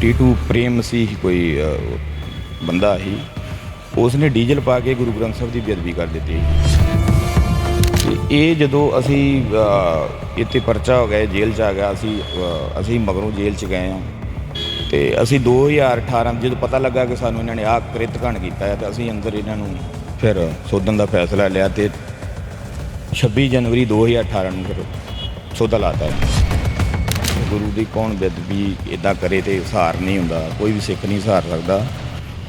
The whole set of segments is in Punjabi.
ਟੀਟੂ ਪ੍ਰੇਮ ਸੀ ਕੋਈ ਬੰਦਾ ਸੀ ਉਸ ਨੇ ਡੀਜ਼ਲ ਪਾ ਕੇ ਗੁਰੂ ਗ੍ਰੰਥ ਸਾਹਿਬ ਦੀ ਬੇਅਦਬੀ ਕਰ ਦਿੱਤੀ। ਤੇ ਇਹ ਜਦੋਂ ਅਸੀਂ ਇੱਥੇ ਪਰਚਾ ਹੋ ਗਿਆ, ਜੇਲ੍ਹ ਚ ਆ ਗਿਆ, ਅਸੀਂ ਅਸੀਂ ਮਗਰੋਂ ਜੇਲ੍ਹ ਚ ਗਏ ਹਾਂ। ਤੇ ਅਸੀਂ 2018 ਜਦੋਂ ਪਤਾ ਲੱਗਾ ਕਿ ਸਾਨੂੰ ਇਹਨਾਂ ਨੇ ਆਹ ਕ੍ਰਿਤਕਣ ਕੀਤਾ ਹੈ, ਤੇ ਅਸੀਂ ਅੰਦਰ ਇਹਨਾਂ ਨੂੰ ਫਿਰ ਸੋਧਣ ਦਾ ਫੈਸਲਾ ਲਿਆ ਤੇ 26 ਜਨਵਰੀ 2018 ਨੂੰ ਫਿਰ ਸੋਧਾ ਲਾਤਾ ਹੈ ਗੁਰੂ ਦੀ ਕੌਣ ਬੇਦਬੀ ਇਦਾਂ ਕਰੇ ਤੇ ਸਹਾਰ ਨਹੀਂ ਹੁੰਦਾ ਕੋਈ ਵੀ ਸਿੱਖ ਨਹੀਂ ਸਹਾਰ ਸਕਦਾ।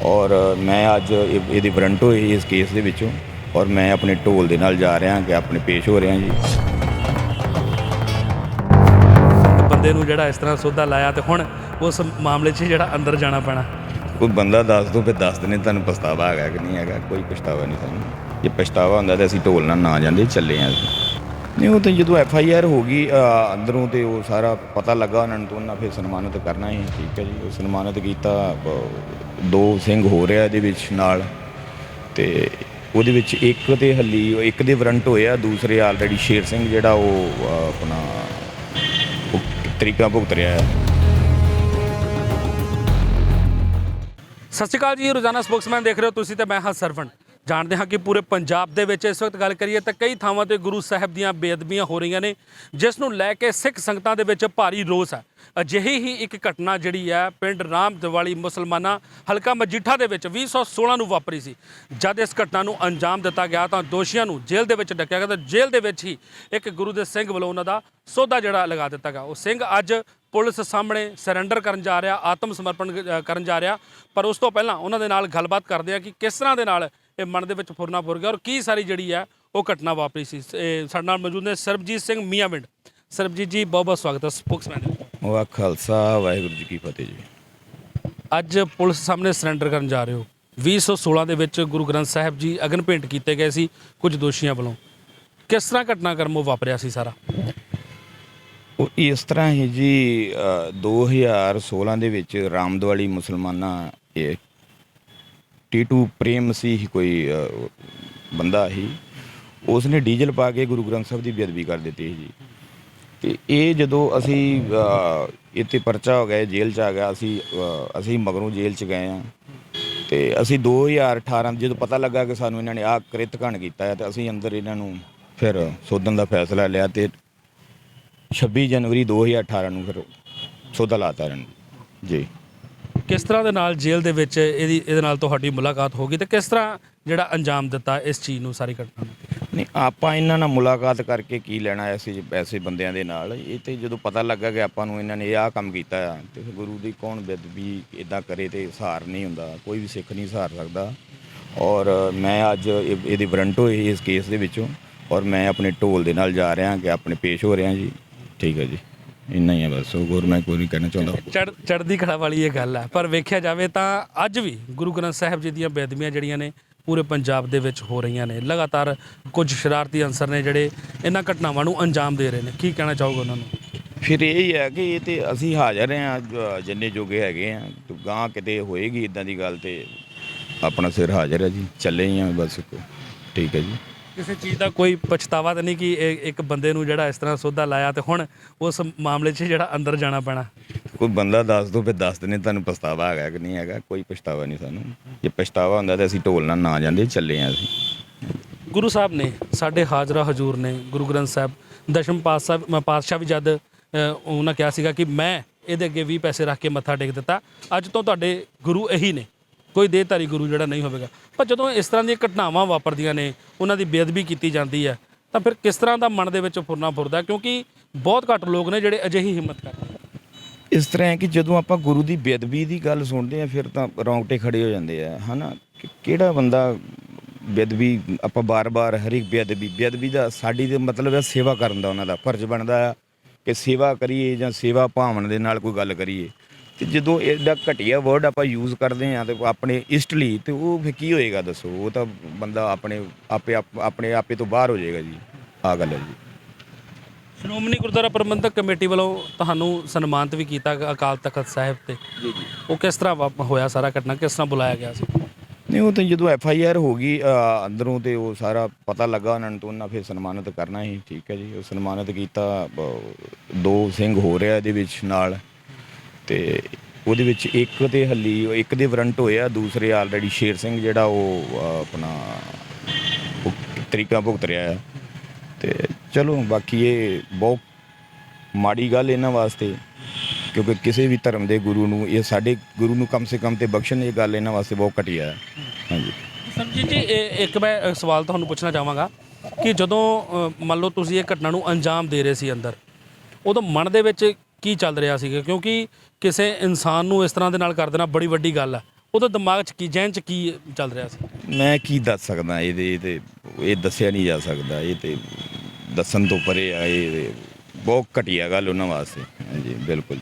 ਔਰ ਮੈਂ ਅੱਜ ਇਹ- ਇਹਦੀ ਵਾਰੰਟ ਹੋਈ ਇਸ ਕੇਸ ਦੇ ਵਿੱਚੋਂ ਔਰ ਮੈਂ ਆਪਣੇ ਢੋਲ ਦੇ ਨਾਲ ਜਾ ਰਿਹਾ ਕਿ ਆਪਣੇ ਪੇਸ਼ ਹੋ ਰਿਹਾ ਜੀ। ਬੰਦੇ ਨੂੰ ਜਿਹੜਾ ਇਸ ਤਰ੍ਹਾਂ ਸੋਧਾ ਲਾਇਆ ਤੇ ਹੁਣ ਉਸ ਮਾਮਲੇ 'ਚ ਜਿਹੜਾ ਅੰਦਰ ਜਾਣਾ ਪੈਣਾ। ਕੋਈ ਬੰਦਾ ਦੱਸ ਦੋ ਫਿਰ ਦੱਸ ਦਿੰਦੇ ਤੁਹਾਨੂੰ ਪਛਤਾਵਾ ਹੈਗਾ ਕਿ ਨਹੀਂ ਹੈਗਾ ਕੋਈ ਪਛਤਾਵਾ ਨਹੀਂ ਸਾਨੂੰ। ਜੇ ਪਛਤਾਵਾ ਹੁੰਦਾ ਤਾਂ ਅਸੀਂ ਢੋਲ ਨਾਲ ਨਾ ਜਾਂਦੇ ਚੱਲੇ ਆਂ ਅਸੀਂ। ਨਹੀਂ, ਉਹ ਤਾਂ ਜਦੋਂ ਐਫ ਆਈ ਆਰ ਹੋ ਗਈ ਅੰਦਰੋਂ ਤੇ ਉਹ ਸਾਰਾ ਪਤਾ ਲੱਗਾ ਉਹਨਾਂ ਨੂੰ ਤਾਂ ਉਹਨਾਂ ਫਿਰ ਸਨਮਾਨਿਤ ਕਰਨਾ ਹੀ ਠੀਕ ਹੈ ਜੀ। ਉਹ ਸਨਮਾਨਿਤ ਕੀਤਾ ਦੋ ਸਿੰਘ ਹੋ ਰਿਹਾ ਇਹਦੇ ਵਿੱਚ ਨਾਲ। ਤੇ ਉਹਦੇ ਵਿੱਚ ਇੱਕ ਤੇ ਹੱਲੀ, ਇੱਕ ਦੇ ਵਾਰੰਟ ਹੋਇਆ ਦੂਸਰੇ ਆਲਰੇਡੀ ਸ਼ੇਰ ਸਿੰਘ ਜਿਹੜਾ ਉਹ ਆਪਣਾ ਤਰੀਕਾ ਭੁਗਤ ਰਿਹਾ ਹੈ। ਸਤਿ ਸ਼੍ਰੀ ਅਕਾਲ ਜੀ, ਰੋਜ਼ਾਨਾ ਸਪੋਕਸਮੈਨ ਦੇਖ ਰਹੇ ਹੋ ਤੁਸੀਂ ਤੇ ਮੈਂ ਹਾਂ ਸਰਵਣ। ਜਾਣਦੇ ਹਾਂ ਕਿ ਪੂਰੇ ਪੰਜਾਬ ਦੇ ਵਿੱਚ ਇਸ ਵਕਤ ਗੱਲ ਕਰੀਏ ਤਾਂ ਕਈ ਥਾਵਾਂ ਤੇ ਗੁਰੂ ਸਾਹਿਬ ਦੀਆਂ ਬੇਅਦਬੀਆਂ ਹੋ ਰਹੀਆਂ ਨੇ, ਜਿਸ ਨੂੰ ਲੈ ਕੇ ਸਿੱਖ ਸੰਗਤਾਂ ਦੇ ਵਿੱਚ ਭਾਰੀ ਰੋਸ ਹੈ। ਅਜਿਹੀ ਹੀ ਇੱਕ ਘਟਨਾ ਜਿਹੜੀ ਹੈ ਪਿੰਡ ਰਾਮ ਦਿਵਾਲੀ ਮੁਸਲਮਾਨਾਂ ਹਲਕਾ ਮਜੀਠਾ ਦੇ ਵਿੱਚ 2016 ਨੂੰ ਵਾਪਰੀ ਸੀ। ਜਦ ਇਸ ਘਟਨਾ ਨੂੰ ਅੰਜਾਮ ਦਿੱਤਾ ਗਿਆ ਤਾਂ ਦੋਸ਼ੀਆਂ ਨੂੰ ਜੇਲ੍ਹ ਦੇ ਵਿੱਚ ਡੱਕਿਆ ਗਿਆ ਤਾਂ ਜੇਲ੍ਹ ਦੇ ਵਿੱਚ ਹੀ ਇੱਕ ਗੁਰੂ ਦੇ ਸਿੰਘ ਵੱਲੋਂ ਉਹਨਾਂ ਦਾ ਸੌਦਾ ਜਿਹੜਾ ਲਗਾ ਦਿੱਤਾ ਗਿਆ। ਉਹ ਸਿੰਘ ਅੱਜ ਪੁਲਿਸ ਸਾਹਮਣੇ ਸਰੈਂਡਰ ਕਰਨ ਜਾ ਰਿਹਾ, ਆਤਮ ਸਮਰਪਣ ਕਰਨ ਜਾ ਰਿਹਾ, ਪਰ ਉਸ ਤੋਂ ਪਹਿਲਾਂ ਉਹਨਾਂ ਦੇ ਨਾਲ ਗੱਲਬਾਤ ਕਰਦੇ ਆ ਕਿ ਕਿਸ ਤਰ੍ਹਾਂ ਦੇ ਨਾਲ ਇਹ ਮਨ ਦੇ ਵਿੱਚ ਫੁਰਨਾ ਫੁਰ ਗਿਆ ਔਰ ਕੀ ਸਾਰੀ ਜਿਹੜੀ ਹੈ ਉਹ ਘਟਨਾ ਵਾਪਰੀ ਸੀ। ਇਹ ਸਾਡੇ ਨਾਲ ਮੌਜੂਦ ਨੇ ਸਰਬਜੀਤ ਸਿੰਘ ਮੀਆਂਵਿੰਡ ਸਰਬਜੀਤ ਜੀ ਬਹੁਤ ਬਹੁਤ ਸਵਾਗਤ ਹੈ ਸਪੋਕਸਮੈਨ ਵਾਹ ਖਾਲਸਾ ਵਾਹਿਗੁਰੂ ਜੀ ਕੀ ਫਤਿਹ ਜੀ। ਅੱਜ ਪੁਲਿਸ ਸਾਹਮਣੇ ਸਰੈਂਡਰ ਕਰਨ ਜਾ ਰਹੇ ਹੋ। 2016 ਦੇ ਵਿੱਚ ਗੁਰੂ ਗ੍ਰੰਥ ਸਾਹਿਬ ਜੀ ਅਗਨ ਭੇਂਟ ਕੀਤੇ ਗਏ ਸੀ ਕੁਝ ਦੋਸ਼ੀਆਂ ਵੱਲੋਂ। ਕਿਸ ਤਰ੍ਹਾਂ ਘਟਨਾਕ੍ਰਮ ਉਹ ਵਾਪਰਿਆ ਸੀ ਸਾਰਾ? ਉਹ ਇਸ ਤਰ੍ਹਾਂ ਹੀ ਜੀ ਅ, 2016 ਦੇ ਵਿੱਚ ਰਾਮਦਵਾਲੀ ਮੁਸਲਮਾਨਾਂ ਇਹ ਟੀਟੂ ਪ੍ਰੇਮ ਸੀ ਕੋਈ ਬੰਦਾ ਸੀ ਉਸ ਨੇ ਡੀਜ਼ਲ ਪਾ ਕੇ ਗੁਰੂ ਗ੍ਰੰਥ ਸਾਹਿਬ ਦੀ ਬੇਅਦਬੀ ਕਰ ਦਿੱਤੀ ਸੀ ਜੀ। ਤੇ ਇਹ ਜਦੋਂ ਅਸੀਂ ਇੱਥੇ ਪਰਚਾ ਹੋ ਗਿਆ ਜੇਲ੍ਹ ਚ ਆ ਗਿਆ, ਅਸੀਂ ਅਸੀਂ ਮਗਰੋਂ ਜੇਲ੍ਹ ਚ ਗਏ ਆ ਤੇ ਅਸੀਂ 2018 ਜਦੋਂ ਪਤਾ ਲੱਗਾ ਕਿ ਸਾਨੂੰ ਇਹਨਾਂ ਨੇ ਆਹ ਕ੍ਰਿਤ ਘਣ ਕੀਤਾ ਹੈ, ਤੇ ਅਸੀਂ ਅੰਦਰ ਇਹਨਾਂ ਨੂੰ ਫਿਰ ਸੋਧਣ ਦਾ ਫੈਸਲਾ ਲਿਆ ਤੇ 26 ਜਨਵਰੀ 2018 ਨੂੰ ਫਿਰ ਸੌਦਾ ਲਾਤਾ ਇਹਨਾਂ ਨੇ। ਜੀ। ਕਿਸ ਤਰ੍ਹਾਂ ਦੇ ਨਾਲ ਜੇਲ੍ਹ ਦੇ ਵਿੱਚ ਇਹਦੀ, ਇਹਦੇ ਨਾਲ ਤੁਹਾਡੀ ਮੁਲਾਕਾਤ ਹੋ ਗਈ ਤੇ ਕਿਸ ਤਰ੍ਹਾਂ ਜਿਹੜਾ ਅੰਜਾਮ ਦਿੱਤਾ ਇਸ ਚੀਜ਼ ਨੂੰ ਸਾਰੀ ਘਟਨਾ ਨੂੰ? ਨਹੀਂ, ਆਪਾਂ ਇਹਨਾਂ ਨਾਲ ਮੁਲਾਕਾਤ ਕਰਕੇ ਕੀ ਲੈਣਾ ਐਸੇ ਐਸੇ ਬੰਦਿਆਂ ਦੇ ਨਾਲ? ਇਹ ਤੇ ਜਦੋਂ ਪਤਾ ਲੱਗਾ ਕਿ ਆਪਾਂ ਨੂੰ ਇਹਨਾਂ ਨੇ ਇਹ ਆਹ ਕੰਮ ਕੀਤਾ ਆ, ਤੇ ਫਿਰ ਗੁਰੂ ਦੀ ਕੌਣ ਬੇਦਬੀ ਇਦਾਂ ਕਰੇ ਤੇ ਸਹਾਰ ਨਹੀਂ ਹੁੰਦਾ, ਕੋਈ ਵੀ ਸਿੱਖ ਨਹੀਂ ਸਹਾਰ ਸਕਦਾ। ਔਰ ਮੈਂ ਅੱਜ ਇਹ- ਇਹਦੀ ਵਰੰਟ ਹੋਈ ਇਸ ਕੇਸ ਦੇ ਵਿੱਚੋਂ, ਔਰ ਮੈਂ ਆਪਣੇ ਢੋਲ ਦੇ ਨਾਲ ਜਾ ਰਿਹਾ ਕਿ ਆਪਣੇ ਪੇਸ਼ ਹੋ ਰਿਹਾ ਜੀ। ਠੀਕ ਹੈ ਜੀ। ਇੰਨਾ ਹੀ ਹੈ ਬਸ ਹੋਰ ਮੈਂ ਕੋਈ ਨਹੀਂ ਕਹਿਣਾ ਚਾਹੁੰਦਾ। ਚੜ ਚੜਦੀ ਕਲਾ ਵਾਲੀ ਇਹ ਗੱਲ ਹੈ ਪਰ ਵੇਖਿਆ ਜਾਵੇ ਤਾਂ ਅੱਜ ਵੀ ਗੁਰੂ ਗ੍ਰੰਥ ਸਾਹਿਬ ਜੀ ਦੀਆਂ ਬੇਦਬੀਆਂ ਜਿਹੜੀਆਂ ਨੇ ਪੂਰੇ ਪੰਜਾਬ ਦੇ ਵਿੱਚ ਹੋ ਰਹੀਆਂ ਨੇ। ਲਗਾਤਾਰ ਕੁਝ ਸ਼ਰਾਰਤੀ ਅੰਸਰ ਨੇ ਜਿਹੜੇ ਇਹਨਾਂ ਘਟਨਾਵਾਂ ਨੂੰ ਅੰਜਾਮ ਦੇ ਰਹੇ ਨੇ। ਕੀ ਕਹਿਣਾ ਚਾਹੋਗੇ ਉਹਨਾਂ ਨੂੰ? ਫਿਰ ਇਹ ਹੀ ਹੈ ਕਿ ਇਹ ਤੇ ਅਸੀਂ ਹਾਜ਼ਰ ਹਾਂ ਜ- ਜਿੰਨੇ ਜੋਗੇ ਹੈਗੇ ਆ। ਗਾਂ ਕਿਤੇ ਹੋਏਗੀ ਇਦਾਂ ਦੀ ਗੱਲ ਤੇ ਆਪਣਾ ਸਿਰ ਹਾਜ਼ਰ ਹੈ ਜੀ। ਚੱਲੇ ਹੀ ਆ ਬਸ ਠੀਕ ਹੈ ਜੀ। ਕਿਸੇ ਚੀਜ਼ ਦਾ ਕੋਈ ਪਛਤਾਵਾ ਤਾਂ ਨਹੀਂ ਕਿ ਇਹ ਇੱਕ ਬੰਦੇ ਨੂੰ ਜਿਹੜਾ ਇਸ ਤਰ੍ਹਾਂ ਸੌਦਾ ਲਾਇਆ ਤੇ ਹੁਣ ਉਸ ਮਾਮਲੇ 'ਚ ਜਿਹੜਾ ਅੰਦਰ ਜਾਣਾ ਪੈਣਾ? ਕੋਈ ਬੰਦਾ ਦੱਸ ਦੋ ਫਿਰ ਦੱਸ ਦਿੰਦੇ ਤੁਹਾਨੂੰ ਪਛਤਾਵਾ ਹੈਗਾ ਕਿ ਨਹੀਂ ਹੈਗਾ ਕੋਈ ਪਛਤਾਵਾ ਨਹੀਂ ਸਾਨੂੰ। ਜੇ ਪਛਤਾਵਾ ਹੁੰਦਾ ਤਾਂ ਅਸੀਂ ਢੋਲ ਨਾਲ ਨਾ ਜਾਂਦੇ ਚੱਲੇ ਆ ਅਸੀਂ। ਗੁਰੂ ਸਾਹਿਬ ਨੇ ਸਾਡੇ ਹਾਜ਼ਰਾ ਹਜੂਰ ਨੇ ਗੁਰੂ ਗ੍ਰੰਥ ਸਾਹਿਬ ਦਸ਼ਮ ਪਾਤਸ਼ਾਹ ਪਾਤਸ਼ਾਹ ਵੀ ਜਦ ਅ, ਉਹਨਾਂ ਕਿਹਾ ਸੀਗਾ ਕਿ ਮੈਂ ਇਹਦੇ ਅੱਗੇ 20 ਪੈਸੇ ਰੱਖ ਕੇ ਮੱਥਾ ਟੇਕ ਦਿੱਤਾ। ਅੱਜ ਤੋਂ ਤੁਹਾਡੇ ਗੁਰੂ ਇਹੀ ਨੇ। ਕੋਈ ਦੇਹਧਾਰੀ ਗੁਰੂ ਜਿਹੜਾ ਨਹੀਂ ਹੋਵੇਗਾ। ਪਰ ਜਦੋਂ ਇਸ ਤਰ੍ਹਾਂ ਦੀਆਂ ਘਟਨਾਵਾਂ ਵਾਪਰਦੀਆਂ ਨੇ, ਉਹਨਾਂ ਦੀ ਬੇਅਦਬੀ ਕੀਤੀ ਜਾਂਦੀ ਹੈ, ਤਾਂ ਫਿਰ ਕਿਸ ਤਰ੍ਹਾਂ ਦਾ ਮਨ ਦੇ ਵਿੱਚ ਫੁਰਨਾ ਫੁਰਦਾ, ਕਿਉਂਕਿ ਬਹੁਤ ਘੱਟ ਲੋਕ ਨੇ ਜਿਹੜੇ ਅਜਿਹੀ ਹਿੰਮਤ ਕਰਦੇ ਇਸ ਤਰ੍ਹਾਂ ਹੈ ਕਿ ਜਦੋਂ ਆਪਾਂ ਗੁਰੂ ਦੀ ਬੇਅਦਬੀ ਦੀ ਗੱਲ ਸੁਣਦੇ ਆ ਫਿਰ ਤਾਂ ਰੌਂਗਟੇ ਖੜੇ ਹੋ ਜਾਂਦੇ ਆ, ਹਨਾ? ਕਿ ਕਿਹੜਾ ਬੰਦਾ ਬੇਅਦਬੀ, ਆਪਾਂ ਬਾਰ-ਬਾਰ ਹਰ ਇੱਕ ਬੇਅਦਬੀ ਬੇਅਦਬੀ ਦਾ ਸਾਡੀ ਦੇ ਮਤਲਬ ਹੈ ਸੇਵਾ ਕਰਨ ਦਾ ਉਹਨਾਂ ਦਾ ਫਰਜ਼ ਬਣਦਾ ਆ, ਕਿ ਸੇਵਾ ਕਰੀਏ ਜਾਂ ਸੇਵਾ ਭਾਵਨ ਦੇ ਨਾਲ ਕੋਈ ਗੱਲ ਕਰੀਏ। ਤੇ ਜਦੋਂ ਇਹਦਾ ਘਟੀਆ ਵਰਡ ਆਪਾਂ ਯੂਜ਼ ਕਰਦੇ ਆ ਤੇ ਆਪਣੇ ਇਸ਼ਟ ਲਈ ਤੇ ਉਹ ਫਿਰ ਕੀ ਹੋਏਗਾ ਦੱਸੋ? ਉਹ ਤਾਂ ਬੰਦਾ ਆਪਣੇ ਆਪੇ ਆਪ- ਆਪਣੇ ਆਪੇ ਤੋਂ ਬਾਹਰ ਹੋ ਜਾਏਗਾ ਜੀ ਆ ਗੱਲ ਹੈ ਜੀ। ਸ਼੍ਰੋਮਣੀ ਗੁਰਦੁਆਰਾ ਪ੍ਰਬੰਧਕ ਕਮੇਟੀ ਵੱਲੋਂ ਤੁਹਾਨੂੰ ਸਨਮਾਨਿਤ ਵੀ ਕੀਤਾ ਅਕਾਲ ਤਖਤ ਸਾਹਿਬ ਤੇ। ਜੀ ਜੀ। ਉਹ ਕਿਸ ਤਰ੍ਹਾਂ ਹੋਇਆ ਸਾਰਾ ਘਟਨਾ? ਕਿਸ ਤਰ੍ਹਾਂ ਬੁਲਾਇਆ ਗਿਆ ਸੀ? ਨਹੀਂ ਉਹ ਤਾਂ ਜਦੋਂ ਐਫ ਆਈ ਆਰ ਹੋ ਗਈ ਅੰਦਰੋਂ ਤੇ ਉਹ ਸਾਰਾ ਪਤਾ ਲੱਗਾ ਉਹਨਾਂ ਨੂੰ ਤਾਂ ਉਹਨਾਂ ਫਿਰ ਸਨਮਾਨਿਤ ਕਰਨਾ ਹੀ ਠੀਕ ਹੈ ਜੀ। ਉਹ ਸਨਮਾਨਿਤ ਕੀਤਾ ਦੋ ਸਿੰਘ ਹੋ ਰਿਹਾ ਇਹਦੇ ਵਿੱਚ ਨਾਲ। ਤੇ ਉਹਦੇ ਵਿੱਚ ਇੱਕ ਤੇ ਹੱਲੀ, ਇੱਕ ਦੇ ਵਰੰਟ ਹੋਏ ਆ, ਦੂਸਰੇ ਆਲਰੇਡੀ ਸ਼ੇਰ ਸਿੰਘ ਜਿਹੜਾ ਉਹ ਆਪਣਾ ਤਰੀਕਾ ਭੁਗਤ ਰਿਹਾ ਆ। ਤੇ ਚਲੋ, ਬਾਕੀ ਇਹ ਬਹੁਤ ਮਾੜੀ ਗੱਲ ਇਹਨਾਂ ਵਾਸਤੇ, ਕਿਉਂਕਿ ਕਿਸੇ ਵੀ ਧਰਮ ਦੇ ਗੁਰੂ ਨੂੰ, ਇਹ ਸਾਡੇ ਗੁਰੂ ਨੂੰ ਕਮ ਸੇ ਕਮ ਤੇ ਬਖਸ਼ਣ ਇਹ ਗੱਲ ਇਹਨਾਂ ਵਾਸਤੇ ਬਹੁਤ ਘਟੀਆ ਹੈ ਹਾਂਜੀ। ਸਰਬਜੀਤ ਜੀ ਇਹ, ਇੱਕ ਮੈਂ ਸਵਾਲ ਤੁਹਾਨੂੰ ਪੁੱਛਣਾ ਚਾਹਾਂਗਾ ਕਿ ਜਦੋਂ ਮੰਨ ਲਓ ਤੁਸੀਂ ਇਹ ਘਟਨਾ ਨੂੰ ਅੰਜਾਮ ਦੇ ਰਹੇ ਸੀ ਅੰਦਰ, ਉਦੋਂ ਮਨ ਦੇ ਵਿੱਚ ਕੀ ਚੱਲ ਰਿਹਾ ਸੀਗਾ? ਕਿਉਂਕਿ ਕਿਸੇ ਇਨਸਾਨ ਨੂੰ ਇਸ ਤਰ੍ਹਾਂ ਦੇ ਨਾਲ ਕਰ ਦੇਣਾ ਬੜੀ ਵੱਡੀ ਗੱਲ ਹੈ ਉਦੋਂ ਦਿਮਾਗ 'ਚ ਕੀ ਜਹਿਨ 'ਚ ਕੀ ਚੱਲ ਰਿਹਾ ਸੀ? ਮੈਂ ਕੀ ਦੱਸ ਸਕਦਾ? ਇਹਦੇ ਇਹ ਤੇ ਇਹ ਦੱਸਿਆ ਨਹੀਂ ਜਾ ਸਕਦਾ। ਇਹ ਤੇ ਦੱਸਣ ਤੋਂ ਪਰੇ ਆ ਇਹ ਬਹੁਤ ਘਟੀਆ ਗੱਲ ਉਹਨਾਂ ਵਾਸਤੇ। ਹਾਂਜੀ ਬਿਲਕੁਲ।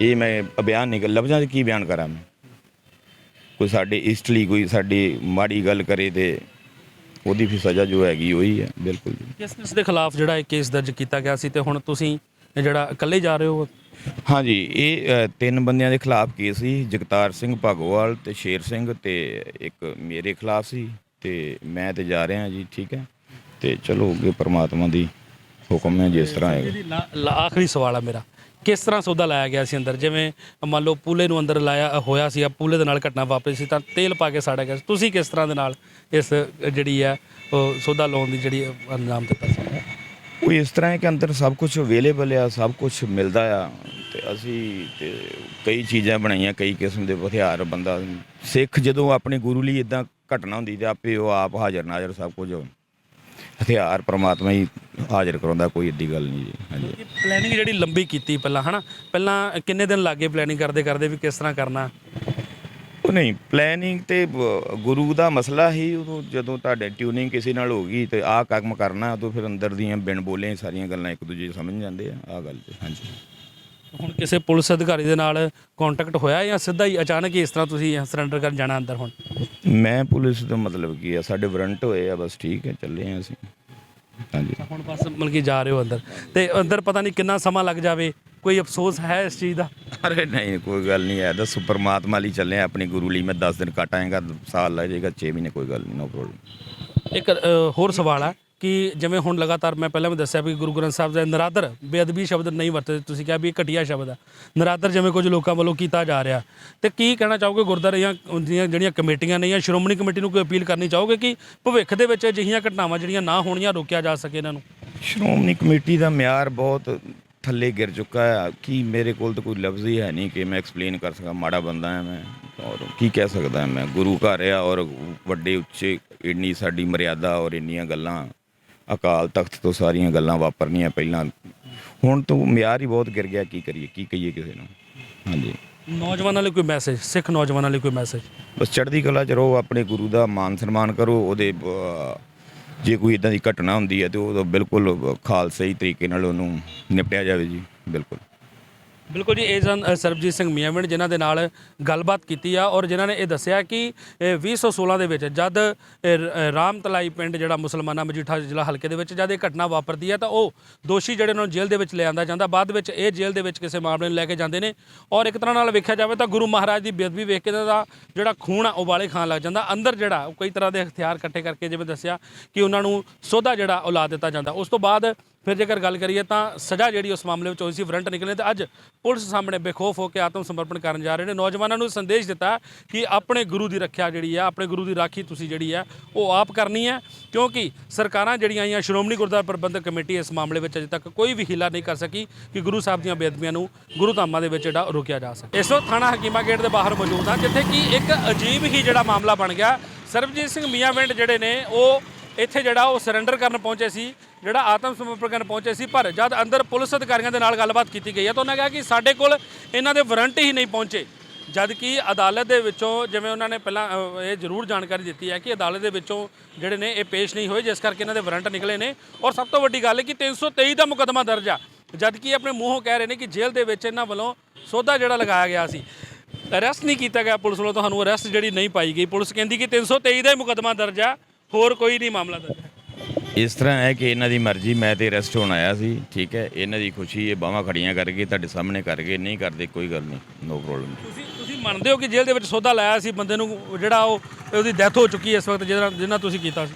ਇਹ ਮੈਂ ਬਿਆਨ ਨਹੀਂ ਕਰ ਲਫ਼ਜ਼ਾਂ 'ਚ ਕੀ ਬਿਆਨ ਕਰਾਂ ਮੈਂ? ਕੋਈ ਸਾਡੇ ਇਸ਼ਟ ਲਈ ਕੋਈ ਸਾਡੀ ਮਾੜੀ ਗੱਲ ਕਰੇ ਤੇ ਉਹਦੀ ਵੀ ਸਜ਼ਾ ਜੋ ਹੈਗੀ ਉਹੀ ਹੈ ਬਿਲਕੁਲ ਜੀ। ਕਿਸ ਕਿਸ ਦੇ ਖਿਲਾਫ ਜਿਹੜਾ ਇਹ ਕੇਸ ਦਰਜ ਕੀਤਾ ਗਿਆ ਸੀ ਤੇ ਹੁਣ ਤੁਸੀਂ ਜਿਹੜਾ ਇਕੱਲੇ ਜਾ ਰਹੇ ਹੋ? ਹਾਂਜੀ ਇਹ ਅ, ਤਿੰਨ ਬੰਦਿਆਂ ਦੇ ਖਿਲਾਫ ਕੇਸ ਸੀ ਜਗਤਾਰ ਸਿੰਘ ਭਾਗੋਵਾਲ ਤੇ ਸ਼ੇਰ ਸਿੰਘ ਤੇ ਇੱਕ ਮੇਰੇ ਖਿਲਾਫ ਸੀ ਤੇ ਮੈਂ ਤੇ ਜਾ ਰਿਹਾ ਜੀ ਠੀਕ ਹੈ? ਤੇ ਚਲੋ ਅੱਗੇ ਪ੍ਰਮਾਤਮਾ ਦੀ ਹੁਕਮ ਹੈ ਜਿਸ ਤਰ੍ਹਾਂ ਹੈ ਜੀ ਲਾ- ਲਾ- ਆਖਰੀ ਸਵਾਲ ਆ ਮੇਰਾ। ਕਿਸ ਤਰ੍ਹਾਂ ਸੌਦਾ ਲਾਇਆ ਗਿਆ ਸੀ ਅੰਦਰ? ਜਿਵੇਂ ਮੰਨ ਲਓ ਪੂਲੇ ਨੂੰ ਅੰਦਰ ਲਾਇਆ ਹੋਇਆ ਸੀ ਆ ਪੂਲੇ ਦੇ ਨਾਲ ਘਟਨਾ ਵਾਪਰੀ ਸੀ ਤਾਂ ਤੇਲ ਪਾ ਕੇ ਸਾੜਿਆ ਗਿਆ ਸੀ। ਤੁਸੀਂ ਕਿਸ ਤਰ੍ਹਾਂ ਦੇ ਨਾਲ ਇਸ ਜਿਹੜੀ ਆ ਉਹ ਸੌਦਾ ਲਾਉਣ ਦੀ ਜਿਹੜੀ ਅੰਜਾਮ ਦਿੱਤਾ ਸੀ? ਉਹ ਇਸ ਤਰ੍ਹਾਂ ਹੈ ਕਿ ਅੰਦਰ ਸਭ ਕੁਝ ਅਵੇਲੇਬਲ ਆ, ਸਭ ਕੁਝ ਮਿਲਦਾ ਆ ਤੇ ਅਸੀਂ ਤੇ ਕਈ ਚੀਜ਼ਾਂ ਬਣਾਈਆਂ, ਕਈ ਕਿਸਮ ਦੇ ਹਥਿਆਰ, ਬੰਦਾ ਸਿੱਖ ਜਦੋਂ ਆਪਣੇ ਗੁਰੂ ਲਈ ਇਦਾਂ ਘਟਨਾ ਹੁੰਦੀ ਤੇ ਆਪੇ ਉਹ ਆਪ ਹਾਜ਼ਰ ਨਾਜ਼ਰ ਸਭ ਕੁਝ ਹਥਿਆਰ, ਪ੍ਰਮਾਤਮਾ ਹੀ ਹਾਜ਼ਰ ਕਰਾਉਂਦਾ, ਕੋਈ ਏਡੀ ਗੱਲ ਨਹੀਂ ਜੀ, ਹਾਂਜੀ। ਪਲੈਨਿੰਗ ਜਿਹੜੀ ਲੰਬੀ ਕੀਤੀ ਪਹਿਲਾਂ, ਹਨਾ? ਪਹਿਲਾਂ ਕਿੰਨੇ ਦਿਨ ਲੱਗੇ ਪਲੈਨਿੰਗ ਕਰਦੇ ਕਰਦੇ ਵੀ ਕਿਸ ਤਰ੍ਹਾਂ ਕਰਨਾ? ਉਹ ਨਹੀਂ ਪਲੈਨਿੰਗ ਤੇ ਬ- ਗੁਰੂ ਦਾ ਮਸਲਾ ਹੀ ਉਦੋਂ ਜਦੋਂ ਤੁਹਾਡੇ ਟਿਊਨਿੰਗ ਕਿਸੇ ਨਾਲ ਹੋ ਗਈ ਤੇ ਆਹ ਕੰਮ ਕਰਨਾ ਉਦੋਂ ਫਿਰ ਅੰਦਰ ਦੀਆਂ ਬਿਨ ਬੋਲੇ ਸਾਰੀਆਂ ਗੱਲਾਂ ਇੱਕ ਦੂਜੇ ਨੂੰ ਸਮਝ ਜਾਂਦੇ ਆ ਆਹ ਗੱਲ ਤੇ ਹਾਂਜੀ। ਹੁਣ ਕਿਸੇ ਪੁਲਿਸ ਅਧਿਕਾਰੀ ਦੇ ਨਾਲ ਕੰਟੈਕਟ ਹੋਇਆ ਜਾਂ ਸਿੱਧਾ ਹੀ ਅਚਾਨਕ ਹੀ ਇਸ ਤਰ੍ਹਾਂ ਤੁਸੀਂ ਸਰੈਂਡਰ ਕਰਨ ਜਾਣਾ ਅੰਦਰ ਹੁਣ? ਮੈਂ ਪੁਲਿਸ ਦਾ ਮਤਲਬ ਕੀ ਆ ਸਾਡੇ ਵਾਰੰਟ ਹੋਏ ਆ ਬਸ ਠੀਕ ਹੈ ਚੱਲੇ ਆ ਅਸੀਂ। ਹਾਂਜੀ। ਹੁਣ ਬਸ ਮਤਲਬ ਕਿ ਜਾ ਰਹੇ ਹੋ ਅੰਦਰ। ਤੇ ਅੰਦਰ ਪਤਾ ਨਹੀਂ ਕਿੰਨਾ ਸਮਾਂ ਲੱਗ ਜਾਵੇ ਕੋਈ ਅਫਸੋਸ ਹੈ ਇਸ ਚੀਜ਼ ਦਾ? ਅਰੇ ਨਹੀਂ ਕੋਈ ਗੱਲ ਨਹੀਂ ਹੈ ਦੱਸੋ ਪਰਮਾਤਮਾ ਲਈ ਚੱਲੇ ਆ ਆਪਣੇ ਗੁਰੂ ਲਈ। ਮੈਂ 10 ਦਿਨ ਕੱਟ ਆਏਗਾ ਸਾਲ ਲੱਗ ਜਾਏਗਾ 6 ਮਹੀਨੇ ਕੋਈ ਗੱਲ ਨਹੀਂ ਨੋ ਪ੍ਰੋਬਲਮ ਇੱਕ ਅ, ਹੋਰ ਸਵਾਲ ਹੈ ਕਿ ਜਿਵੇਂ ਹੁਣ ਲਗਾਤਾਰ ਮੈਂ ਪਹਿਲਾਂ ਵੀ ਦੱਸਿਆ ਵੀ ਗੁਰੂ ਗ੍ਰੰਥ ਸਾਹਿਬ ਦਾ ਨਰਾਦਰ, ਬੇਅਦਬੀ ਸ਼ਬਦ ਨਹੀਂ ਵਰਤਦੇ, ਤੁਸੀਂ ਕਿਹਾ ਵੀ ਇਹ ਘਟੀਆ ਸ਼ਬਦ ਆ। ਨਰਾਦਰ ਜਿਵੇਂ ਕੁਝ ਲੋਕਾਂ ਵੱਲੋਂ ਕੀਤਾ ਜਾ ਰਿਹਾ। ਤੇ ਕੀ ਕਹਿਣਾ ਚਾਹੋਗੇ ਗੁਰਦੁਆਰੇ ਜਾਂ ਜਿਹੜੀਆਂ ਕਮੇਟੀਆਂ ਨੇ ਜਾਂ ਸ਼੍ਰੋਮਣੀ ਕਮੇਟੀ ਨੂੰ ਕੋਈ ਅਪੀਲ ਕਰਨੀ ਚਾਹੋਗੇ ਕਿ ਭਵਿੱਖ ਦੇ ਵਿੱਚ ਅਜਿਹੀਆਂ ਘਟਨਾਵਾਂ ਜਿਹੜੀਆਂ ਨਾ ਹੋਣੀਆਂ ਰੋਕਿਆ ਜਾ ਸਕੇ ਇਹਨਾਂ ਨੂੰ? ਸ਼੍ਰੋਮਣੀ ਕਮੇਟੀ ਦਾ ਮਿਆਰ ਬਹੁਤ ਥੱਲੇ ਗਿਰ ਚੁੱਕਾ ਹੈ ਕਿ ਮੇਰੇ ਕੋਲ ਤਾਂ ਕੋਈ ਲਫ਼ਜ਼ ਹੀ ਹੈ ਨਹੀਂ ਕਿ ਮੈਂ ਐਕਸਪਲੇਨ ਕਰ ਸਕਾਂ, ਮਾੜਾ ਬੰਦਾ ਹਾਂ ਮੈਂ। ਔਰ ਕੀ ਕਹਿ ਸਕਦਾ ਮੈਂ? ਗੁਰੂ ਘਰ ਆ ਔਰ ਵੱਡੇ ਉੱਚੇ, ਇੰਨੀ ਸਾਡੀ ਮਰਿਆਦਾ ਔਰ ਇੰਨੀਆਂ ਗੱਲਾਂ। ਅਕਾਲ ਤਖਤ ਤੋਂ ਸਾਰੀਆਂ ਗੱਲਾਂ ਵਾਪਰਨੀਆਂ ਪਹਿਲਾਂ। ਹੁਣ ਤੋਂ ਮਿਆਰ ਹੀ ਬਹੁਤ ਗਿਰ ਗਿਆ ਕੀ ਕਰੀਏ ਕੀ ਕਹੀਏ ਕਿਸੇ ਨੂੰ? ਹਾਂਜੀ। ਨੌਜਵਾਨਾਂ ਲਈ ਕੋਈ ਮੈਸੇਜ ਸਿੱਖ ਨੌਜਵਾਨਾਂ ਲਈ ਕੋਈ ਮੈਸੇਜ ਬਸ ਚੜ੍ਹਦੀ ਕਲਾ ਚ ਰਹੋ ਆਪਣੇ ਗੁਰੂ ਦਾ ਮਾਨ ਸਨਮਾਨ ਕਰੋ ਉਹਦੇ ਅਹ, ਜੇ ਕੋਈ ਇਦਾਂ ਦੀ ਘਟਨਾ ਹੁੰਦੀ ਹੈ ਤੇ ਉਹ ਬਿਲਕੁਲ ਖਾਲਸਾਈ ਤਰੀਕੇ ਨਾਲ ਉਹਨੂੰ ਨਿਪਟਿਆ ਜਾਵੇ ਜੀ ਬਿਲਕੁਲ। ਬਿਲਕੁਲ ਜੀ ਇਹ ਸਨ ਸਰਬਜੀਤ ਸਿੰਘ ਮੀਆਂਵਿੰਡ ਜਿਨ੍ਹਾਂ ਦੇ ਨਾਲ ਗੱਲਬਾਤ ਕੀਤੀ ਆ ਔਰ ਜਿਨ੍ਹਾਂ ਨੇ ਇਹ ਦੱਸਿਆ ਕਿ ਅ, 2016 ਦੇ ਵਿੱਚ ਜਦ ਅ, ਰ- ਰਾਮਤਲਾਈ ਪਿੰਡ ਜਿਹੜਾ ਮੁਸਲਮਾਨਾਂ ਮਜੀਠਾ ਜ਼ਿਲ੍ਹਾ ਹਲਕੇ ਦੇ ਵਿੱਚ ਜਦ ਇਹ ਘਟਨਾ ਵਾਪਰਦੀ ਹੈ ਤਾਂ ਉਹ ਦੋਸ਼ੀ ਜਿਹੜੇ ਉਹਨਾਂ ਨੂੰ ਜੇਲ੍ਹ ਦੇ ਵਿੱਚ ਲਿਆਂਦਾ ਜਾਂਦਾ। ਬਾਅਦ ਵਿੱਚ ਇਹ ਜੇਲ੍ਹ ਦੇ ਵਿੱਚ ਕਿਸੇ ਮਾਮਲੇ ਨੂੰ ਲੈ ਕੇ ਜਾਂਦੇ ਨੇ ਔਰ ਇੱਕ ਤਰ੍ਹਾਂ ਨਾਲ ਵੇਖਿਆ ਜਾਵੇ ਤਾਂ ਗੁਰੂ ਮਹਾਰਾਜ ਦੀ ਬੇਅਦਬੀ ਵੇਖ ਕੇ ਇਹਨਾਂ ਦਾ ਜਿਹੜਾ ਖੂਨ ਆ ਉਬਾਲੇ ਖਾਣ ਲੱਗ ਜਾਂਦਾ। ਅੰਦਰ ਜਿਹੜਾ ਉਹ ਕਈ ਤਰ੍ਹਾਂ ਦੇ ਹਥਿਆਰ ਇਕੱਠੇ ਕਰਕੇ ਜਿਵੇਂ ਦੱਸਿਆ ਕਿ ਉਹਨਾਂ ਨੂੰ ਸੋਧਾ ਜਿਹੜਾ ਉਹ ਲਾ ਦਿੱਤਾ ਜਾਂਦਾ। ਉਸ ਤੋਂ ਬਾਅਦ ਫਿਰ ਜੇਕਰ ਗੱਲ ਕਰੀਏ ਤਾਂ ਸਜ਼ਾ ਜਿਹੜੀ ਉਸ ਮਾਮਲੇ ਵਿੱਚ ਹੋਈ ਸੀ, ਵਾਰੰਟ ਨਿਕਲੇ ਤੇ ਅੱਜ ਪੁਲਿਸ ਸਾਹਮਣੇ ਬੇਖੌਫ ਹੋ ਕੇ ਆਤਮ ਸਮਰਪਣ ਕਰਨ ਜਾ ਰਹੇ ਨੇ। ਨੌਜਵਾਨਾਂ ਨੂੰ ਸੰਦੇਸ਼ ਦਿੱਤਾ ਕਿ ਆਪਣੇ ਗੁਰੂ ਦੀ ਰੱਖਿਆ ਜਿਹੜੀ ਆ, ਆਪਣੇ ਗੁਰੂ ਦੀ ਰਾਖੀ ਤੁਸੀਂ ਜਿਹੜੀ ਆ, ਉਹ ਆਪ ਕਰਨੀ ਹੈ ਕਿਉਂਕਿ ਸਰਕਾਰਾਂ ਜਿਹੜੀਆਂ ਆਈਆਂ, ਸ਼੍ਰੋਮਣੀ ਗੁਰਦੁਆਰਾ ਪ੍ਰਬੰਧਕ ਕਮੇਟੀ ਇਸ ਮਾਮਲੇ ਵਿੱਚ ਅਜੇ ਤੱਕ ਕੋਈ ਵੀ ਹਿੱਲਾ ਨਹੀਂ ਕਰ ਸਕੀ ਕਿ ਗੁਰੂ ਸਾਹਿਬ ਦੀਆਂ ਬੇਅਦਬੀਆਂ ਨੂੰ ਗੁਰੂ ਧਾਮਾਂ ਦੇ ਵਿੱਚ ਜਿਹੜਾ ਰੋਕਿਆ ਜਾ ਸਕੇ। ਇਸ ਵਕਤ ਥਾਣਾ ਹਕੀਮਾ ਗੇਟ ਦੇ ਬਾਹਰ ਮੌਜੂਦ ਹਾਂ, ਜਿੱਥੇ ਕਿ ਇੱਕ ਅਜੀਬ ਹੀ ਜਿਹੜਾ ਮਾਮਲਾ ਬਣ ਗਿਆ। ਸਰਬਜੀਤ ਸਿੰਘ ਮੀਆਂਵਿੰਡ ਜਿਹੜੇ ਨੇ, ਉਹ ਇੱਥੇ ਜਿਹੜਾ ਉਹ ਸਰੈਂਡਰ ਕਰਨ ਪਹੁੰਚੇ ਸੀ ਜਿਹੜਾ ਆਤਮ ਸਮਰਪਣ ਕਰਨ ਪਹੁੰਚੇ ਸੀ ਪਰ ਜਦ ਅੰਦਰ ਪੁਲਿਸ ਅਧਿਕਾਰੀਆਂ ਦੇ ਨਾਲ ਗੱਲਬਾਤ ਕੀਤੀ ਗਈ ਹੈ ਤਾਂ ਉਹਨਾਂ ਕਿਹਾ ਕਿ ਸਾਡੇ ਕੋਲ ਇਹਨਾਂ ਦੇ ਵਾਰੰਟ ਹੀ ਨਹੀਂ ਪਹੁੰਚੇ। ਜਦ ਕਿ ਅਦਾਲਤ ਦੇ ਵਿੱਚੋਂ ਜਿਵੇਂ ਉਹਨਾਂ ਨੇ ਪਹਿਲਾਂ ਅ, ਇਹ ਜ਼ਰੂਰ ਜਾਣਕਾਰੀ ਦਿੱਤੀ ਹੈ ਕਿ ਅਦਾਲਤ ਦੇ ਵਿੱਚੋਂ ਜਿਹੜੇ ਨੇ ਇਹ ਪੇਸ਼ ਨਹੀਂ ਹੋਏ ਜਿਸ ਕਰਕੇ ਇਹਨਾਂ ਦੇ ਵਾਰੰਟ ਨਿਕਲੇ ਨੇ। ਔਰ ਸਭ ਤੋਂ ਵੱਡੀ ਗੱਲ ਹੈ ਕਿ 323 ਦਾ ਮੁਕੱਦਮਾ ਦਰਜ ਆ। ਜਦ ਕਿ ਇਹ ਆਪਣੇ ਮੂੰਹੋਂ ਕਹਿ ਰਹੇ ਨੇ ਕਿ ਜੇਲ੍ਹ ਦੇ ਵਿੱਚ ਇਹਨਾਂ ਵੱਲੋਂ ਸੌਦਾ ਜਿਹੜਾ ਲਗਾਇਆ ਗਿਆ ਸੀ। ਅਰੈਸਟ ਨਹੀਂ ਕੀਤਾ ਗਿਆ ਪੁਲਿਸ ਵੱਲੋਂ ਤੁਹਾਨੂੰ ਅਰੈਸਟ ਜਿਹੜੀ ਨਹੀਂ ਪਾਈ ਗਈ। ਪੁਲਿਸ ਕਹਿੰਦੀ ਕਿ 323 ਦਾ ਹੀ ਮੁਕੱਦਮਾ ਦਰਜ ਆ। ਹੋਰ ਕੋਈ ਨਹੀਂ ਮਾਮਲਾ ਦਰਜ ਹੈ ਇਸ ਤਰ੍ਹਾਂ ਹੈ ਕਿ ਇਹਨਾਂ ਦੀ ਮਰਜ਼ੀ ਮੈਂ ਤੇ ਅਰੈਸਟ ਹੋਣ ਆਇਆ ਸੀ ਠੀਕ ਹੈ ਇਹਨਾਂ ਦੀ ਖੁਸ਼ੀ ਇਹ ਬਾਹਾਂ ਖੜੀਆਂ ਕਰਕੇ ਤੁਹਾਡੇ ਸਾਹਮਣੇ ਕਰਕੇ ਨਹੀਂ ਕਰਦੇ ਕੋਈ ਗੱਲ ਨਹੀਂ ਨੋ ਪ੍ਰੋਬਲਮ ਤੁਸੀਂ ਤੁਸੀਂ ਮੰਨਦੇ ਹੋ ਕਿ ਜੇਲ੍ਹ ਦੇ ਵਿੱਚ ਸੌਦਾ ਲਾਇਆ ਸੀ ਬੰਦੇ ਨੂੰ ਜਿਹੜਾ ਉਹ ਉਹਦੀ ਡੈਥ ਹੋ ਚੁੱਕੀ ਹੈ ਇਸ ਵਕਤ ਜਿਹਨਾਂ ਜਿਹਨਾਂ ਤੁਸੀਂ ਕੀਤਾ ਸੀ?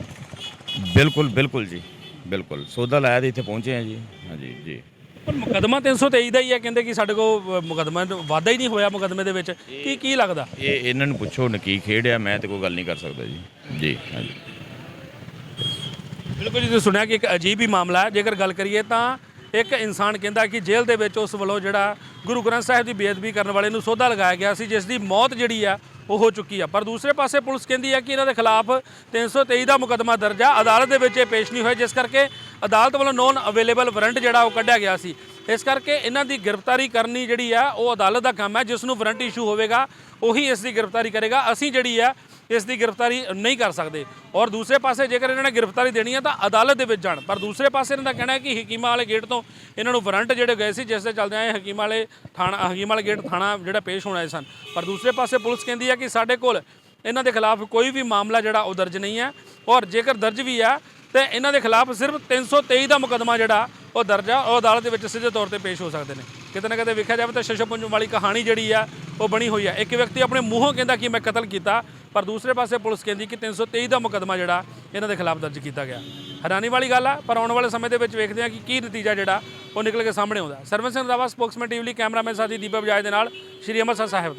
ਬਿਲਕੁਲ ਬਿਲਕੁਲ ਜੀ ਬਿਲਕੁਲ ਸੌਦਾ ਲਾਇਆ ਤੇ ਇੱਥੇ ਪਹੁੰਚੇ ਆ ਜੀ ਹਾਂਜੀ ਜੀ ਪਰ ਮੁਕਦਮਾ 323 ਦਾ ਹੀ ਹੈ ਕਹਿੰਦੇ ਕਿ ਸਾਡੇ ਕੋਲ ਮੁਕਦਮਾ ਵਾਧਾ ਹੀ ਨਹੀਂ ਹੋਇਆ ਮੁਕਦਮੇ ਦੇ ਵਿੱਚ ਕੀ ਕੀ ਲੱਗਦਾ? ਇਹ ਇਹਨਾਂ ਨੂੰ ਪੁੱਛੋ ਨਕੀ ਖੇਡਿਆ ਮੈਂ ਤੇ ਕੋਈ ਗੱਲ ਨਹੀਂ ਕਰ ਸਕਦਾ ਜੀ ਜੀ ਹਾਂਜੀ ਬਿਲਕੁਲ ਜੀ, ਤੁਸੀਂ ਸੁਣਿਆ ਕਿ ਇੱਕ ਅਜੀਬ ਹੀ ਮਾਮਲਾ ਹੈ। ਜੇਕਰ ਗੱਲ ਕਰੀਏ ਤਾਂ ਇੱਕ ਇਨਸਾਨ ਕਹਿੰਦਾ ਕਿ ਜੇਲ੍ਹ ਦੇ ਵਿੱਚ ਉਸ ਵੱਲੋਂ ਜਿਹੜਾ ਗੁਰੂ ਗ੍ਰੰਥ ਸਾਹਿਬ ਦੀ ਬੇਅਦਬੀ ਕਰਨ ਵਾਲੇ ਨੂੰ ਸੋਧਾ ਲਗਾਇਆ ਗਿਆ ਸੀ, ਜਿਸ ਦੀ ਮੌਤ ਜਿਹੜੀ ਆ, ਉਹ ਹੋ ਚੁੱਕੀ ਆ। ਪਰ ਦੂਸਰੇ ਪਾਸੇ ਪੁਲਿਸ ਕਹਿੰਦੀ ਹੈ ਕਿ ਇਹਨਾਂ ਦੇ ਖਿਲਾਫ 323 ਦਾ ਮੁਕੱਦਮਾ ਦਰਜ ਆ। ਅਦਾਲਤ ਦੇ ਵਿੱਚ ਇਹ ਪੇਸ਼ ਨਹੀਂ ਹੋਇਆ, ਜਿਸ ਕਰਕੇ ਅਦਾਲਤ ਵੱਲੋਂ ਨੋਨ ਅਵੇਲੇਬਲ ਵਾਰੰਟ ਜਿਹੜਾ, ਉਹ ਕੱਢਿਆ ਗਿਆ ਸੀ। ਇਸ ਕਰਕੇ ਇਹਨਾਂ ਦੀ ਗ੍ਰਿਫਤਾਰੀ ਕਰਨੀ ਜਿਹੜੀ ਆ, ਉਹ ਅਦਾਲਤ ਦਾ ਕੰਮ ਹੈ। ਜਿਸ ਨੂੰ ਵਾਰੰਟ ਇਸ਼ੂ ਹੋਵੇਗਾ, ਉਹੀ ਇਸ ਦੀ ਗ੍ਰਿਫਤਾਰੀ ਕਰੇਗਾ। ਅਸੀਂ ਜਿਹੜੀ ਆ ਇਸ ਦੀ ਗ੍ਰਿਫਤਾਰੀ ਨਹੀਂ ਕਰ ਸਕਦੇ। ਔਰ ਦੂਸਰੇ ਪਾਸੇ ਜੇਕਰ ਇਹਨਾਂ ਨੇ ਗ੍ਰਿਫਤਾਰੀ ਦੇਣੀ ਹੈ ਤਾਂ ਅਦਾਲਤ ਦੇ ਵਿੱਚ ਜਾਣ। ਪਰ ਦੂਸਰੇ ਪਾਸੇ ਇਹਨਾਂ ਦਾ ਕਹਿਣਾ ਹੈ ਕਿ ਹਕੀਮਾਂ ਵਾਲੇ ਗੇਟ ਤੋਂ ਇਹਨਾਂ ਨੂੰ ਵਾਰੰਟ ਜਿਹੜੇ ਗਏ ਸੀ, ਜਿਸ ਦੇ ਚੱਲਦੇ ਆਏ ਹਕੀਮਾਂ ਵਾਲੇ ਥਾਣਾ ਹਕੀਮਾਂ ਵਾਲੇ ਗੇਟ ਥਾਣਾ ਜਿਹੜਾ ਪੇਸ਼ ਹੋਣਾ ਸਨ। ਪਰ ਦੂਸਰੇ ਪਾਸੇ ਪੁਲਿਸ ਕਹਿੰਦੀ ਹੈ ਕਿ ਸਾਡੇ ਕੋਲ ਇਹਨਾਂ ਦੇ ਖਿਲਾਫ ਕੋਈ ਵੀ ਮਾਮਲਾ ਜਿਹੜਾ ਉਹ ਦਰਜ ਨਹੀਂ ਹੈ। ਔਰ ਜੇਕਰ ਦਰਜ ਵੀ ਆ ਤੇ ਇਹਨਾਂ ਦੇ ਖਿਲਾਫ ਸਿਰਫ 323 ਦਾ ਮੁਕੱਦਮਾ ਜਿਹੜਾ ਉਹ ਦਰਜ ਆ। ਉਹ ਅਦਾਲਤ ਦੇ ਵਿੱਚ ਸਿੱਧੇ ਤੌਰ ਤੇ ਪੇਸ਼ ਹੋ ਸਕਦੇ ਨੇ। ਕਿਤੇ ਨਾ ਕਿਤੇ ਵੇਖਿਆ ਜਾਵੇ ਤਾਂ ਸ਼ਸ਼ਪੁੰਜ ਵਾਲੀ ਕਹਾਣੀ ਜਿਹੜੀ ਆ, ਉਹ ਬਣੀ ਹੋਈ ਆ। ਇੱਕ ਵਿਅਕਤੀ ਆਪਣੇ ਮੂੰਹੋਂ ਕਹਿੰਦਾ ਕਿ ਮੈਂ ਕਤਲ ਕੀਤਾ। ਪਰ ਦੂਸਰੇ ਪਾਸੇ ਪੁਲਿਸ ਕਹਿੰਦੀ ਕਿ 323 ਦਾ ਮੁਕੱਦਮਾ ਜਿਹੜਾ ਇਹਨਾਂ ਦੇ ਖਿਲਾਫ ਦਰਜ ਕੀਤਾ ਗਿਆ। ਹੈਰਾਨੀ ਵਾਲੀ ਗੱਲ ਆ, ਪਰ ਆਉਣ ਵਾਲੇ ਸਮੇਂ ਦੇ ਵਿੱਚ ਵੇਖਦੇ ਹਾਂ ਕਿ ਕੀ ਨਤੀਜਾ ਜਿਹੜਾ ਉਹ ਨਿਕਲ ਕੇ ਸਾਹਮਣੇ ਆਉਂਦਾ। ਸਰਵਨ ਸਿੰਘ ਰੰਧਾਵਾ, ਸਪੋਕਸਮੈਨ ਟੀਵੀ ਲਈ ਕੈਮਰਾਮੈਨ ਸਾਥੀ ਦੀਪਕ ਬਜਾਜ ਦੇ ਨਾਲ, ਸ਼੍ਰੀ ਅੰਮ੍ਰਿਤਸਰ ਸਾਹਿਬ